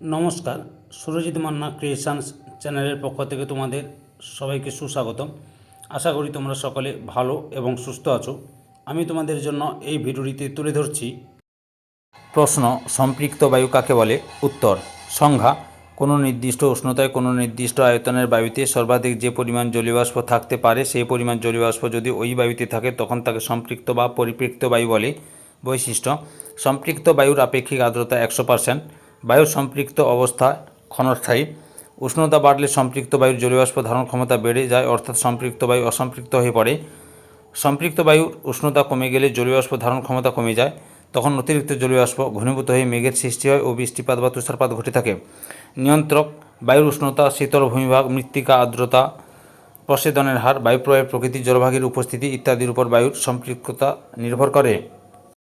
নমস্কার, সুরজিৎ মান্না ক্রিয়েশনস চ্যানেলের পক্ষ থেকে তোমাদের সবাইকে সুস্বাগতম। আশা করি তোমরা সকলে ভালো এবং সুস্থ আছো। আমি তোমাদের জন্য এই ভিডিওটিতে তুলে ধরছি প্রশ্ন সম্পৃক্ত বায়ু কাকে বলে? উত্তর, সংজ্ঞা, কোনো নির্দিষ্ট উষ্ণতায় কোনো নির্দিষ্ট আয়তনের বায়ুতে সর্বাধিক যে পরিমাণ জলীয়বাষ্প থাকতে পারে, সেই পরিমাণ জলীয়বাষ্প যদি ওই বায়ুতে থাকে, তখন তাকে সম্পৃক্ত বা পরিপৃক্ত বায়ু বলে বৈশিষ্ট্য। সম্পৃক্ত বায়ুর আপেক্ষিক আর্দ্রতা একশো পার্সেন্ট বায়ুর সম্পৃক্ত অবস্থা, ক্ষণস্থায়ী। উষ্ণতা বাড়লে সম্পৃক্ত বায়ুর জলীয়বাষ্প ধারণ ক্ষমতা বেড়ে যায়, অর্থাৎ সম্পৃক্ত বায়ু অসম্পৃক্ত হয়ে পড়ে। সম্পৃক্ত বায়ুর উষ্ণতা কমে গেলে জলীয়বাষ্প ধারণ ক্ষমতা কমে যায়। তখন অতিরিক্ত জলীয়বাষ্প ঘনীভূত হয়ে মেঘের সৃষ্টি হয় ও বৃষ্টিপাত বা তুষারপাত ঘটে থাকে। নিয়ন্ত্রক, বায়ুর উষ্ণতা, শীতল ভূমিভাগ, মৃত্তিকা আর্দ্রতা প্রসেদনের হার, বায়ুপ্রবাহের প্রকৃতি, জলভাগের উপস্থিতি ইত্যাদির উপর বায়ুর সম্পৃক্ততা নির্ভর করে।